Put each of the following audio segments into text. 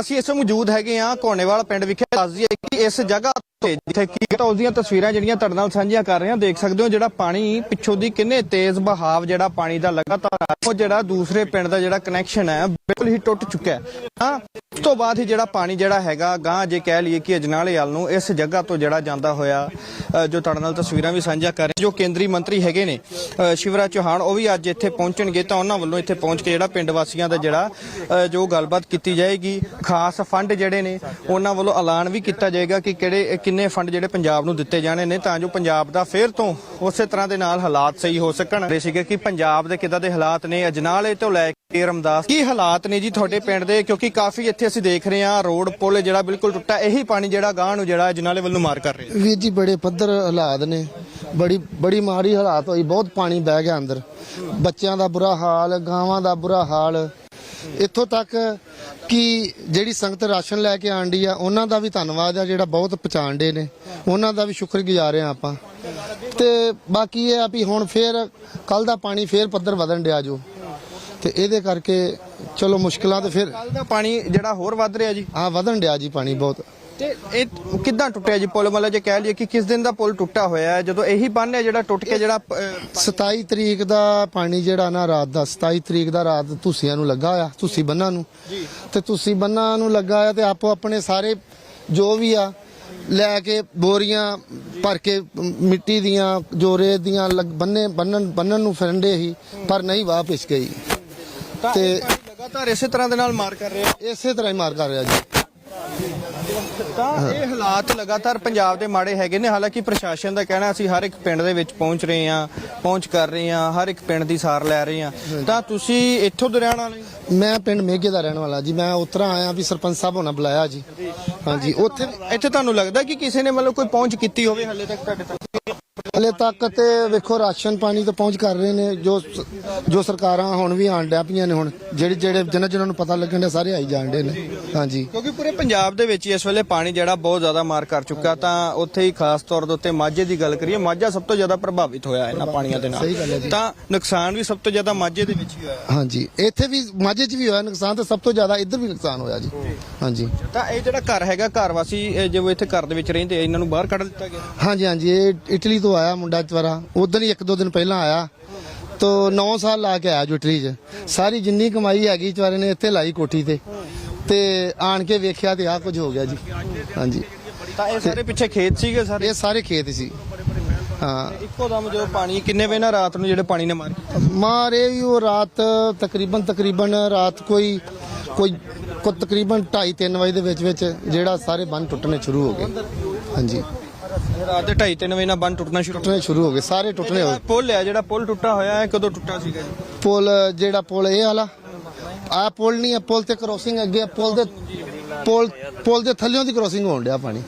ਅਸੀਂ ਇਸ ਮੌਜੂਦ ਹੈਗੇ ਆ ਕੋਨੇਵਾਲ ਪਿੰਡ ਵਿਖੇ। ਦੱਸ ਦਈਏ ਕਿ ਇਸ ਜਗ੍ਹਾ ਜਿੱਥੇ ਕੀ ਤਾਂ ਉਸ ਦੀਆਂ ਤਸਵੀਰਾਂ ਜਿਹੜੀਆਂ ਤੁਹਾਡੇ ਨਾਲ ਸਾਂਝੀਆਂ ਕਰ ਰਹੇ ਹਾਂ, ਦੇਖ ਸਕਦੇ ਹੋ ਜਿਹੜਾ ਪਾਣੀ ਪਿੱਛੋਂ ਦੀ ਕਿੰਨੇ ਤੇਜ਼ ਬਹਾਵ ਜਿਹੜਾ ਪਾਣੀ ਦਾ ਲਗਾਤਾਰ ਉਹ ਜਿਹੜਾ ਦੂਸਰੇ ਪਿੰਡ ਦਾ ਜਿਹੜਾ ਕਨੈਕਸ਼ਨ ਹੈ, ਬਿਲਕੁਲ ਹੀ ਟੁੱਟ ਚੁੱਕਾ ਹੈ। ਹਾਂ ਉਸ ਤੋਂ ਬਾਅਦ ਹੀ ਜਿਹੜਾ ਪਾਣੀ ਜਿਹੜਾ ਹੈਗਾ ਗਾਂ ਜੇ ਕਹਿ ਲਈਏ ਕਿ ਅਜਨਾਲੇ ਵੱਲ ਨੂੰ ਇਸ ਜਗ੍ਹਾ ਤੋਂ ਜਿਹੜਾ ਜਾਂਦਾ ਹੋਇਆ ਜੋ ਤੁਹਾਡੇ ਨਾਲ ਤਸਵੀਰਾਂ ਵੀ ਸਾਂਝਾ ਕਰ ਰਹੇ ਜੋ ਕੇਂਦਰੀ ਮੰਤਰੀ ਹੈਗੇ ਨੇ ਸ਼ਿਵਰਾਜ ਚੌਹਾਨ, ਉਹ ਵੀ ਅੱਜ ਇੱਥੇ ਪਹੁੰਚਣਗੇ ਤਾਂ ਉਹਨਾਂ ਵੱਲੋਂ ਇੱਥੇ ਪਹੁੰਚ ਕੇ ਜਿਹੜਾ ਪਿੰਡ ਵਾਸੀਆਂ ਦਾ ਜਿਹੜਾ ਜੋ ਗੱਲਬਾਤ ਕੀਤੀ ਜਾਏਗੀ। ਖਾਸ ਫੰਡ ਜਿਹੜੇ ਨੇ, ਉਹਨਾਂ ਵੱਲੋਂ ਐਲਾਨ ਵੀ ਕੀਤਾ ਜਾਏਗਾ ਕਿ ਕਿਹੜੇ ਕਿੰਨੇ ਫੰਡ ਜਿਹੜੇ ਪੰਜਾਬ ਨੂੰ ਦਿੱਤੇ ਜਾਣੇ ਨੇ, ਤਾਂ ਜੋ ਪੰਜਾਬ ਦਾ ਫੇਰ ਤੋਂ ਉਸੇ ਤਰ੍ਹਾਂ ਦੇ ਨਾਲ ਹਾਲਾਤ ਸਹੀ ਹੋ ਸਕਣ। ਦੇ ਸੀਗੇ ਕਿ ਪੰਜਾਬ ਦੇ ਕਿੱਦਾਂ ਦੇ ਹਾਲਾਤ ਨੇ, ਅਜਨਾਲੇ ਤੋਂ ਲੈ ਕੇ ਰਮਦਾਸ। ਕੀ ਹਾਲਾਤ ਨੇ ਜੀ ਤੁਹਾਡੇ ਪਿੰਡ ਦੇ? ਕਿਉਂਕਿ ਕਾਫੀ ਇੱਥੇ ਅਸੀਂ ਦੇਖ ਰਹੇ ਹਾਂ, ਰੋਡ ਪੁਲ ਜਿਹੜਾ ਬਿਲਕੁਲ ਟੁੱਟਾ, ਇਹੀ ਪਾਣੀ ਜਿਹੜਾ ਗਾਂ ਨੂੰ ਜਿਹੜਾ ਅਜਨਾਲੇ ਵੱਲੋਂ ਮਾਰ ਕਰ ਰਿਹਾ। ਵੀਰ ਜੀ, ਬੜੇ ਪੱਧਰ ਹਾਲਾਤ ਨੇ। ਬੜੀ ਬੜੀ ਮਾੜੀ ਹਾਲਾਤ ਹੋਈ, ਬਹੁਤ ਪਾਣੀ ਬਹਿ ਗਿਆ ਅੰਦਰ। ਬੱਚਿਆਂ ਦਾ ਬੁਰਾ ਹਾਲ, ਗਾਵਾਂ ਦਾ ਬੁਰਾ ਹਾਲ। ਇੱਥੋਂ ਤੱਕ ਕਿ ਜਿਹੜੀ ਸੰਗਤ ਰਾਸ਼ਨ ਲੈ ਕੇ ਆਂਡੀ ਆ ਉਹਨਾਂ ਦਾ ਵੀ ਧੰਨਵਾਦ ਆ ਜਿਹੜਾ ਬਹੁਤ ਪਛਾਣਦੇ ਨੇ। ਉਹਨਾਂ ਦਾ ਵੀ ਸ਼ੁਕਰਗੁਜ਼ਾਰ ਆ ਆਪਾਂ। ਤੇ ਬਾਕੀ ਇਹ ਆ ਵੀ ਹੁਣ ਫੇਰ ਕੱਲ ਦਾ ਪਾਣੀ ਫੇਰ ਪੱਧਰ ਵਧਣ ਡਿਆ ਜੋ। ਤੇ ਇਹਦੇ ਕਰਕੇ ਚਲੋ ਮੁਸ਼ਕਲਾਂ ਤੇ ਫਿਰ ਕੱਲ ਦਾ ਪਾਣੀ ਜਿਹੜਾ ਹੋਰ ਵੱਧ ਰਿਹਾ ਜੀ। ਆ ਵਧਣ ਡਿਆ ਜੀ ਪਾਣੀ ਬਹੁਤ। ਤੇ ਇਹ ਕਿੱਦਾਂ ਟੁੱਟਿਆ ਜੀ? ਪੁਲ ਮਤਲਬ ਜੇ ਕਹਿ ਲਈਏ ਕਿ ਕਿਸ ਦਿਨ ਦਾ ਪੁਲ ਟੁੱਟਾ ਹੋਇਆ ਹੈ? ਜਦੋਂ ਇਹੀ ਬੰਨ ਹੈ ਜਿਹੜਾ ਟੁੱਟ ਕੇ ਜਿਹੜਾ ਅਹ, 27 ਤਰੀਕ ਦਾ ਪਾਣੀ ਜਿਹੜਾ ਨਾ ਰਾਤ ਦਾ 27 ਤਰੀਕ ਦਾ ਰਾਤ ਤੁਸੀਆਂ ਨੂੰ ਲੱਗਾ ਆ ਤੁਸੀਂ ਬੰਨਾਂ ਨੂੰ। ਤੇ ਤੁਸੀਂ ਬੰਨਾਂ ਨੂੰ ਲੱਗਾ ਆ ਤੇ ਆਪੋ ਆਪਣੇ ਸਾਰੇ ਜੋ ਵੀ ਆ ਲੈ ਕੇ ਬੋਰੀਆਂ ਭਰ ਕੇ ਮਿੱਟੀ ਦੀਆਂ ਜੋਰੇ ਦੀਆਂ ਬੰਨੇ ਬੰਨਣ ਬੰਨਣ ਨੂੰ ਫਿਰੰਡੇ ਹੀ ਪਰ ਨਹੀਂ ਵਾਹ ਪਿਛ ਗਈ। ਤਾਂ ਲਗਾਤਾਰ ਇਸੇ ਤਰ੍ਹਾਂ ਦੇ ਨਾਲ ਮਾਰ ਕਰ ਰਿਹਾ? ਇਸੇ ਤਰ੍ਹਾਂ ਹੀ ਮਾਰ ਕਰ ਰਿਹਾ ਜੀ। ਤਾਂ ਇਹ ਹਾਲਾਤ ਲਗਾਤਾਰ ਪੰਜਾਬ ਦੇ ਮਾੜੇ ਹੈਗੇ ਨੇ। ਹਾਲਾਂਕਿ ਪ੍ਰਸ਼ਾਸਨ ਦਾ ਕਹਿਣਾ ਅਸੀਂ ਹਰ ਇੱਕ ਪਿੰਡ ਦੇ ਵਿੱਚ ਪਹੁੰਚ ਰਹੇ ਹਾਂ ਪਹੁੰਚ ਕਰ ਰਹੇ ਹਾਂ ਹਰ ਇੱਕ ਪਿੰਡ ਦੀ ਸਾਰ ਲੈ ਰਹੇ ਹਾਂ। ਤਾਂ ਤੁਸੀਂ ਇੱਥੋਂ ਦੇ ਰਹਿਣ ਵਾਲੇ ਹੋ? ਮੈਂ ਪਿੰਡ ਮੇਘੇ ਦਾ ਰਹਿਣ ਵਾਲਾ ਜੀ। ਮੈਂ ਉਤਰਾ ਆਇਆ ਵੀ ਸਰਪੰਚ ਸਾਹਿਬ ਹੋਣਾ ਬੁਲਾਇਆ ਜੀ। ਹਾਂਜੀ ਉੱਥੇ ਇੱਥੇ ਤੁਹਾਨੂੰ ਲੱਗਦਾ ਕਿ ਕਿਸੇ ਨੇ ਮਤਲਬ ਕੋਈ ਪਹੁੰਚ ਕੀਤੀ ਹੋਵੇ ਹਲੇ ਤੱਕ ਤੁਹਾਡੇ ਤੱਕ? ਹਲੇ ਤੱਕ ਤੇ ਵੇਖੋ ਰਾਸ਼ਨ ਪਾਣੀ ਤਾਂ ਪਹੁੰਚ ਕਰ ਰਹੇ ਨੇ। ਜੋ ਜੋ ਸਰਕਾਰਾਂ ਹੁਣ ਵੀ ਆਣ ਡਿਆ ਪਈਆਂ ਨੇ ਹੁਣ ਜਿਹੜੇ ਜਿਹੜੇ ਜਿਨ੍ਹਾਂ ਜਿਨ੍ਹਾਂ ਨੂੰ ਪਤਾ ਲੱਗਣ ਡਿਆ ਸਾਰੇ ਆਈ ਜਾਣ ਡੇ ਨੇ। ਹਾਂਜੀ। ਕਿਉਂਕਿ ਪੂਰੇ ਪੰਜਾਬ ਦੇ ਵਿੱਚ ਹੀ ਇਸ ਵੇਲੇ ਪਾਣੀ ਜਿਹੜਾ ਬਹੁਤ ਜ਼ਿਆਦਾ ਮਾਰ ਕਰ ਚੁੱਕਾ ਤਾਂ ਉੱਥੇ ਹੀ ਖਾਸ ਤੌਰ ਦੇ ਉੱਤੇ ਮਾਝੇ ਦੀ ਗੱਲ ਕਰੀਏ ਮਾਝਾ ਸਭ ਤੋਂ ਜ਼ਿਆਦਾ ਪ੍ਰਭਾਵਿਤ ਹੋਇਆ ਇਹਨਾਂ ਪਾਣੀਆਂ ਦੇ ਸਹੀ ਗੱਲ ਹੈ ਨਾਲ ਜੀ। ਤਾਂ ਨੁਕਸਾਨ ਵੀ ਸਭ ਤੋਂ ਜ਼ਿਆਦਾ ਮਾਝੇ ਦੇ ਵਿੱਚ ਹੀ ਹੋਇਆ। ਹਾਂਜੀ ਇੱਥੇ ਵੀ ਮਾਝੇ 'ਚ ਵੀ ਹੋਇਆ ਨੁਕਸਾਨ ਤੇ ਸਭ ਤੋਂ ਜ਼ਿਆਦਾ ਇੱਧਰ ਵੀ ਨੁਕਸਾਨ ਹੋਇਆ ਜੀ। ਹਾਂਜੀ। ਤਾਂ ਇਹ ਜਿਹੜਾ ਘਰ ਹੈਗਾ ਘਰ ਵਾਸੀ ਇਹ ਜਿਵੇਂ ਇੱਥੇ ਘਰ ਦੇ ਵਿੱਚ ਰਹਿੰਦੇ ਆ, ਇਹਨਾਂ ਨੂੰ ਬਾਹਰ ਕੱਢ ਦਿੱਤਾ ਗਿਆ? ਹਾਂਜੀ ਹਾਂਜੀ ਇਹ ਇਟਲੀ ਤੋਂ ਆਇਆ ਮੁੰਡਾ ਚਵਾਰਾ ਉਦੋਂ ਹੀ ਇੱਕ ਦੋ ਦਿਨ ਪਹਿਲਾਂ ਆਇਆ। ਤੋ 9 ਸਾਲ ਲਾ ਕੇ ਆਇਆ ਜੋ ਇਟਲੀ 'ਚ। ਸਾਰੀ ਜਿੰਨੀ ਕਮਾਈ ਹੈਗੀ ਚਵਾਰੇ ਨੇ ਇੱਥੇ ਲਾਈ ਕੋਠੀ ਤੇ। ਤੇ ਆਣ ਕੇ ਵੇਖਿਆ ਤੇ ਆਹ ਕੁਝ ਹੋ ਗਿਆ ਜੀ। ਹਾਂਜੀ। ਤਾਂ ਇਹ ਸਾਰੇ ਪਿੱਛੇ ਖੇਤ ਸੀਗੇ ਸਾਰੇ? ਇਹ ਸਾਰੇ ਖੇਤ ਸੀ। ਹਾਂ। ਇੱਕੋ ਦਮ ਜਦੋਂ ਪਾਣੀ ਕਿੰਨੇ ਵਜੇ ਰਾਤ ਨੂੰ ਜਿਹੜੇ ਪਾਣੀ ਨੇ ਮਾਰ? ਮਾਰੇ ਵੀ ਉਹ ਰਾਤ ਤਕਰੀਬਨ ਤਕਰੀਬਨ ਰਾਤ ਕੋਈ ਕੋਈ ਕੋ ਤਕਰੀਬਨ 2:30 3 ਵਜੇ ਦੇ ਵਿੱਚ ਵਿੱਚ ਜਿਹੜਾ ਸਾਰੇ ਬੰਨ ਟੁੱਟਣੇ ਸ਼ੁਰੂ ਹੋ ਗਏ। ਹਾਂਜੀ। ਰਾਤ ਦੇ 2:30 3 ਵਜੇ ਨਾਲ ਬੰਨ ਟੁੱਟਣਾ ਸ਼ੁਰੂ ਟੁੱਟਣੇ ਸ਼ੁਰੂ ਹੋ ਗਏ ਸਾਰੇ ਟੁੱਟਣੇ ਹੋ ਗਏ। ਪੁਲ ਹੈ ਜਿਹੜਾ ਪੁਲ ਟੁੱਟਾ ਹੋਇਆ ਹੈ ਕਦੋਂ ਟੁੱਟਾ ਸੀਗਾ ਜੀ? ਪੁਲ ਜਿਹੜਾ ਪੁਲ ਇਹ ਵਾਲਾ ਆ ਪੁਲ ਨਹੀਂ ਆ ਪੁਲ ਤੇ ਕ੍ਰੋਸਿੰਗ ਅੱਗੇ ਆ, ਪੁਲ ਦੇ ਪੁਲ ਪੁਲ ਦੇ ਥੱਲਿਓਂ ਦੀ ਕ੍ਰੋਸਿੰਗ ਹੋਣ ਡਿਆ ਪਾਣੀ।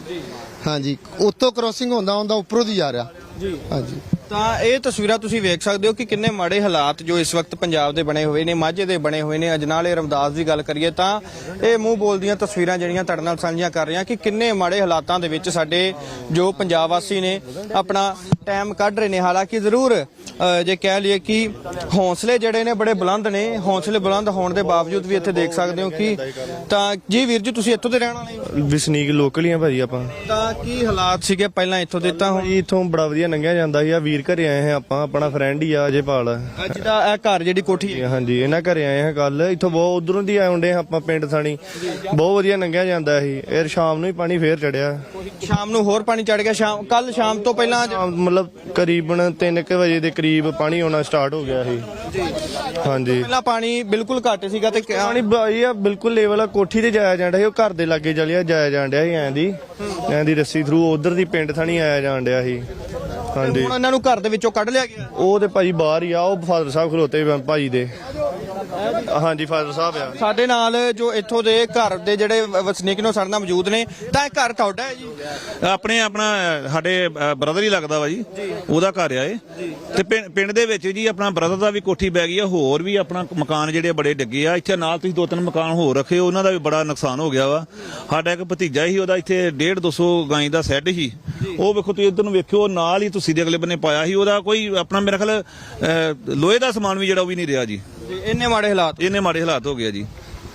ਹਾਂਜੀ ਉੱਤੋਂ ਕ੍ਰੋਸਿੰਗ ਹੁੰਦਾ ਹੁੰਦਾ ਉੱਪਰੋਂ ਦੀ ਜਾ ਰਿਹਾ। ਜੀ। ਹਾਂਜੀ। ਤਾਂ ਇਹ ਤਸਵੀਰਾਂ ਤੁਸੀਂ ਵੇਖ ਸਕਦੇ ਹੋ ਕਿ ਕਿੰਨੇ ਮਾੜੇ ਹਾਲਾਤ ਜੋ ਇਸ ਵਕਤ ਪੰਜਾਬ ਦੇ ਬਣੇ ਹੋਏ ਨੇ ਮਾਝੇ ਦੇ ਬਣੇ ਹੋਏ ਨੇ। ਅਜਨਾਲੇ ਰਮਦਾਸ ਦੀ ਗੱਲ ਕਰੀਏ ਤਾਂ ਇਹ ਮੂੰਹ ਬੋਲਦੀਆਂ ਤਸਵੀਰਾਂ ਜਿਹੜੀਆਂ ਤੁਹਾਡੇ ਨਾਲ ਸਾਂਝੀਆਂ ਕਰ ਰਹੀਆਂ ਕਿ ਕਿੰਨੇ ਮਾੜੇ ਹਾਲਾਤਾਂ ਦੇ ਵਿੱਚ ਸਾਡੇ ਜੋ ਪੰਜਾਬ ਵਾਸੀ ਨੇ ਆਪਣਾ ਟਾਈਮ ਕੱਢ ਰਹੇ ਨੇ। ਹਾਲਾਂਕਿ ਜ਼ਰੂਰ ਜੇ ਕਹਿ ਲਈਏ ਕਿ ਹੌਸਲੇ ਜਿਹੜੇ ਨੇ ਬੜੇ ਬੁਲੰਦ ਨੇ। ਹੌਸਲੇ ਬੁਲੰਦ ਹੋਣ ਦੇ ਬਾਵਜੂਦ ਵੀ ਇੱਥੇ ਦੇਖ ਸਕਦੇ ਹੋ ਕਿ ਤਾਂ ਜੀ ਵੀਰ ਜੀ ਤੁਸੀਂ ਇੱਥੋਂ ਦੇ ਰਹਿਣ ਵਾਲੇ ਹੋ? ਵਸਨੀਕ ਲੋਕਲ ਹੀ ਆ ਭਾਜੀ ਆਪਾਂ। ਤਾਂ ਕੀ ਹਾਲਾਤ ਸੀਗੇ ਪਹਿਲਾਂ ਇੱਥੋਂ ਦੇ? ਤਾਂ ਹੁਣ ਇੱਥੋਂ ਬੜਾ ਵਧੀਆ ਲੰਘਿਆ ਜਾਂਦਾ ਸੀ। ਆ ਵੀਰ ਘਰੇ ਆਏ ਹਾਂ ਆਪਾਂ ਆਪਣਾ ਫਰੈਂਡ ਹੀ ਆ ਅਜੇਪਾਲ। ਅੱਜ ਦਾ ਇਹ ਘਰ ਜਿਹੜੀ ਕੋਠੀ ਹੈ। ਹਾਂਜੀ ਇਹਨਾਂ ਘਰੇ ਆਏ ਹਾਂ ਕੱਲ ਇੱਥੋਂ ਬਹੁਤ ਉਧਰੋਂ ਦੀ ਆਉਂਦੇ ਹਾਂ ਆਪਾਂ ਪਿੰਡ ਥਾਣੀ ਬਹੁਤ ਵਧੀਆ ਲੰਘਿਆ ਜਾਂਦਾ ਸੀ। ਇਹ ਸ਼ਾਮ ਨੂੰ ਹੀ ਪਾਣੀ ਫੇਰ ਚੜਿਆ। ਸ਼ਾਮ ਨੂੰ ਹੋਰ ਪਾਣੀ ਚੜ ਗਿਆ ਸ਼ਾਮ ਕੱਲ ਸ਼ਾਮ ਤੋਂ ਪਹਿਲਾਂ ਮਤਲਬ ਕਰੀਬਨ 3:00 ਵਜੇ ਦੇ ਕਰੀਬ ਪਾਣੀ ਆਉਣਾ ਸਟਾਰਟ ਹੋ ਗਿਆ ਸੀ। ਹਾਂਜੀ। ਪਹਿਲਾਂ ਪਾਣੀ ਬਿਲਕੁਲ ਘੱਟ ਸੀਗਾ ਤੇ ਪਾਣੀ ਬਾਈ ਆ ਬਿਲਕੁਲ ਲੈਵਲ ਆ ਕੋਠੀ ਤੇ ਜਾਇਆ ਜਾਂਦਾ ਸੀ ਉਹ ਘਰ ਦੇ ਲਾਗੇ ਚਲਿਆ ਜਾਇਆ ਡਿਆ ਸੀ ਐਂ ਦੀ ਐਂ ਦੀ ਰੱਸੀ ਥਰੂ ਉਧਰ ਦੀ ਪਿੰਡ ਥਾਣੀ ਆਇਆ ਡਿਆ ਸੀ। ਹਾਂਜੀ। ਹੁਣ ਇਹਨਾਂ ਨੂੰ ਘਰ ਦੇ ਵਿੱਚੋਂ ਕੱਢ ਲਿਆ ਗਿਆ। ਉਹ ਤੇ ਭਾਜੀ ਬਾਹਰ ਹੀ ਆ ਉਹ ਫਾਦਰ ਸਾਹਿਬ ਖਲੋਤੇ ਭਾਜੀ ਦੇ। ਹਾਂਜੀ ਫਾਦਰ ਸਾਹਿਬ ਆ। ਸਾਡੇ ਨਾਲ ਜੋ ਇੱਥੋਂ ਦੇ ਘਰ ਦੇ ਜਿਹੜੇ ਵਸਨੀਕ ਨੇ ਸਾਡੇ ਨਾਲ ਮੌਜੂਦ ਨੇ। ਤਾਂ ਇਹ ਘਰ ਤੁਹਾਡਾ ਹੈ ਜੀ? ਆਪਣੇ ਆਪਣਾ ਸਾਡੇ ਬ੍ਰਦਰ ਹੀ ਲੱਗਦਾ ਵਾ ਜੀ। ਉਹਦਾ ਘਰ ਆ ਇਹ। ਤੇ ਪਿੰ- ਪਿੰਡ ਦੇ ਵਿੱਚ ਜੀ ਆਪਣਾ ਬ੍ਰਦਰ ਦਾ ਵੀ ਕੋਠੀ ਬੈ ਗਈ ਆ ਹੋਰ ਵੀ ਆਪਣਾ ਮਕਾਨ ਜਿਹੜੇ ਬੜੇ ਡਿੱਗੇ ਆ। ਇੱਥੇ ਨਾਲ ਤੁਸੀਂ ਦੋ ਤਿੰਨ ਮਕਾਨ ਹੋਰ ਰੱਖੇ ਉਹਨਾਂ ਦਾ ਵੀ ਬੜਾ ਨੁਕਸਾਨ ਹੋ ਗਿਆ ਵਾ। ਸਾਡਾ ਇੱਕ ਭਤੀਜਾ ਹੀ ਉਹਦਾ ਇੱਥੇ 1.5 200 ਗਾਈ ਦਾ ਸੈੱਡ ਸੀ। ਉਹ ਵੇਖੋ ਤੁਸੀਂ ਇੱਧਰ ਨੂੰ ਵੇਖਿਓ ਨਾਲ ਹੀ ਤੁਸੀਂ ਦੇ ਅਗਲੇ ਬੰਨੇ ਪਾਇਆ ਸੀ ਉਹਦਾ ਕੋਈ ਆਪਣਾ ਮੇਰੇ ਖਿਆਲ ਅਹ, ਲੋਹੇ ਦਾ ਸਮਾਨ ਵੀ ਜਿਹੜਾ ਉਹ ਵੀ ਨਹੀਂ ਰਿਹਾ ਜੀ। ਜੀ ਇੰਨੇ ਮਾੜੇ ਹਾਲਾਤ। ਇਹਨੇ ਮਾੜੇ ਹਾਲਾਤ ਹੋ ਗਿਆ ਜੀ।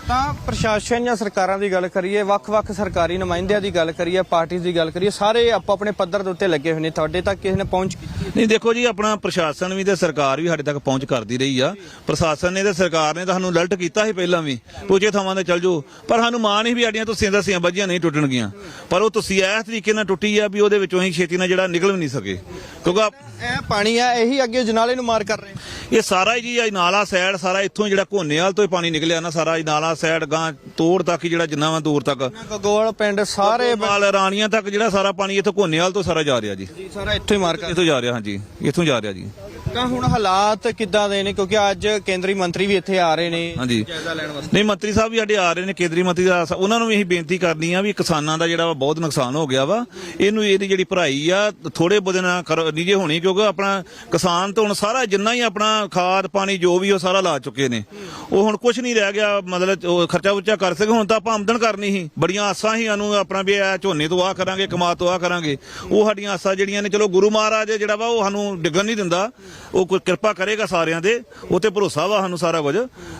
ਤਾਂ ਪ੍ਰਸ਼ਾਸਨ ਜਾਂ ਸਰਕਾਰਾਂ ਦੀ ਗੱਲ ਕਰੀਏ ਵੱਖ-ਵੱਖ ਸਰਕਾਰੀ ਨੁਮਾਇੰਦਿਆਂ ਦੀ ਗੱਲ ਕਰੀਏ ਪਾਰਟੀਆਂ ਦੀ ਗੱਲ ਕਰੀਏ ਸਾਰੇ ਆਪੋ ਆਪਣੇ ਪੱਧਰ ਦੇ ਉੱਤੇ ਲੱਗੇ ਹੋਏ ਨੇ। ਤੁਹਾਡੇ ਤੱਕ ਕਿਸੇ ਨੇ ਪਹੁੰਚ ਕੀਤੀ ਨਹੀਂ ਦੇਖੋ ਜੀ ਆਪਣਾ ਪ੍ਰਸ਼ਾਸਨ ਵੀ ਤੇ ਸਰਕਾਰ ਵੀ ਸਾਡੇ ਤੱਕ ਪਹੁੰਚ ਕਰਦੀ ਰਹੀ ਆ। ਪ੍ਰਸ਼ਾਸਨ ਨੇ ਤੇ ਸਰਕਾਰ ਨੇ ਤਾਂ ਸਾਨੂੰ ਅਲਰਟ ਕੀਤਾ ਸੀ ਪਹਿਲਾਂ ਵੀ ਪੁੱਛੇ ਥਾਵਾਂ ਤੇ ਚੱਲ ਜਾਓ। ਪਰ ਸਾਨੂੰ ਮਾਣ ਹੀ ਵੀ ਸਾਡੀਆਂ ਤੁਸੀਆਂ ਦਸੀਆਂ ਵੱਜੀਆਂ ਨਹੀਂ ਟੁੱਟਣਗੀਆਂ। ਪਰ ਉਹ ਤੁਸੀਂ ਇਸ ਤਰੀਕੇ ਨਾਲ ਟੁੱਟੀ ਆ ਵੀ ਉਹਦੇ ਵਿੱਚੋਂ ਅਸੀਂ ਛੇਤੀ ਨਾਲ ਜਿਹੜਾ ਨਿਕਲ ਵੀ ਨਹੀਂ ਸਕੇ। ਕਿਉਂਕਿ ਇਹ ਪਾਣੀ ਆ ਇਹੀ ਅੱਗੇ ਜਨਾਲੇ ਨੂੰ ਮਾਰ ਕਰ ਰਹੇ ਇਹ ਸਾਰਾ ਹੀ ਜੀ ਨਾਲਾ ਸਾਈਡ ਸਾਰਾ ਇੱਥੋਂ ਜਿਹੜਾ ਘੋਨੇਵਾਲ ਤੋਂ ਹੀ ਪਾਣੀ ਨਿਕਲਿਆ ਨਾ ਸਾਰਾ ਇਹ ਨਾਲਾ ਸਾਈਡ ਗਾਂ ਤੋੜ ਤੱਕ ਜਿਹੜਾ ਜਿੰਨਾ ਵਾ ਦੂਰ ਤੱਕ। ਗੋਲ ਪਿੰਡ ਸਾਰੇ ਮਾਲ ਰਾਣੀਆਂ ਤੱਕ ਜਿਹੜਾ ਸਾਰਾ ਪਾਣੀ ਇੱਥੋਂ ਘੋਨੇਵਾਲ ਤੋਂ ਸਾਰਾ ਜਾ ਰਿਹਾ ਜੀ। ਜੀ ਸਾਰਾ ਇੱਥੋਂ ਹੀ ਮਾਰ ਇੱਥੋਂ ਜਾ ਰਿਹਾ ਹਾਂਜੀ। ਇੱਥੋਂ ਜਾ ਰਿਹਾ ਜੀ। ਤਾਂ ਹੁਣ ਹਾਲਾਤ ਕਿੱਦਾਂ ਦੇ ਨੇ? ਕਿਉਂਕਿ ਅੱਜ ਕੇਂਦਰੀ ਮੰਤਰੀ ਵੀ ਇੱਥੇ ਆ ਰਹੇ ਨੇ। ਹਾਂਜੀ। ਜਾਇਜ਼ਾ ਲੈਣ ਵਾਸਤੇ। ਨਹੀਂ ਮੰਤਰੀ ਸਾਹਿਬ ਵੀ ਸਾਡੇ ਆ ਰਹੇ ਨੇ ਕੇਂਦਰੀ ਮੰਤਰੀ ਦਾ ਉਹਨਾਂ ਨੂੰ ਵੀ ਇਹੀ ਬੇਨਤੀ ਕਰਨੀ ਆ ਵੀ ਕਿਸਾਨਾਂ ਦਾ ਜਿਹੜਾ ਵਾ ਬਹੁਤ ਨੁਕਸਾਨ ਹੋ ਗਿਆ ਵਾ। ਇਹਨੂੰ ਇਹਦੀ ਜਿਹੜੀ ਭਰਾਈ ਆ ਥੋੜੇ ਬੋਦੇ ਨਾਲ ਕਰ ਨੀਜੇ ਹੋਣੀ ਕਿਉਂਕਿ ਆਪਣਾ ਕਿਸਾਨ ਤੋਂ ਹੁਣ ਸਾਰਾ ਜਿੰਨਾ ਹੀ ਆਪਣਾ ਖਾਦ ਪਾਣੀ ਜੋ ਵੀ ਉਹ ਸਾਰਾ ਲਾ ਚੁੱਕੇ ਨੇ। ਉਹ ਹੁਣ ਕੁਝ ਨਹੀਂ ਰਹਿ ਗਿਆ ਮਤਲਬ ਉਹ ਖਰਚਾ ਉੱਚਾ ਕਰ ਸਕੇ, ਹੁਣ ਤਾਂ ਆਪਾਂ ਆਮਦਨ ਕਰਨੀ ਸੀ। ਬੜੀਆਂ ਆਸਾਂ ਸੀ ਸਾਨੂੰ ਆਪਣਾ ਵੀ ਇਹ ਝੋਨੇ ਤੋਂ ਆ ਕਰਾਂਗੇ ਕਮਾ ਤੋਂ ਆ ਕਰਾਂਗੇ। ਉਹ ਸਾਡੀਆਂ ਆਸਾਂ ਜਿਹੜੀਆਂ ਨੇ, ਚਲੋ ਗੁਰੂ ਮਹਾਰਾਜ ਜਿਹੜਾ ਵਾ, ਉਹ ਸਾਨੂੰ ਡਿੱਗਣ ਨਹੀਂ ਦਿੰਦਾ। ਉਹ ਕੋਈ ਕਿਰਪਾ ਕਰੇਗਾ ਸਾਰਿਆਂ ਦੇ ਉਹ ਤੇ ਭਰੋਸਾ ਵਾ ਸਾਨੂੰ ਸਾਰਾ ਕੁਝ।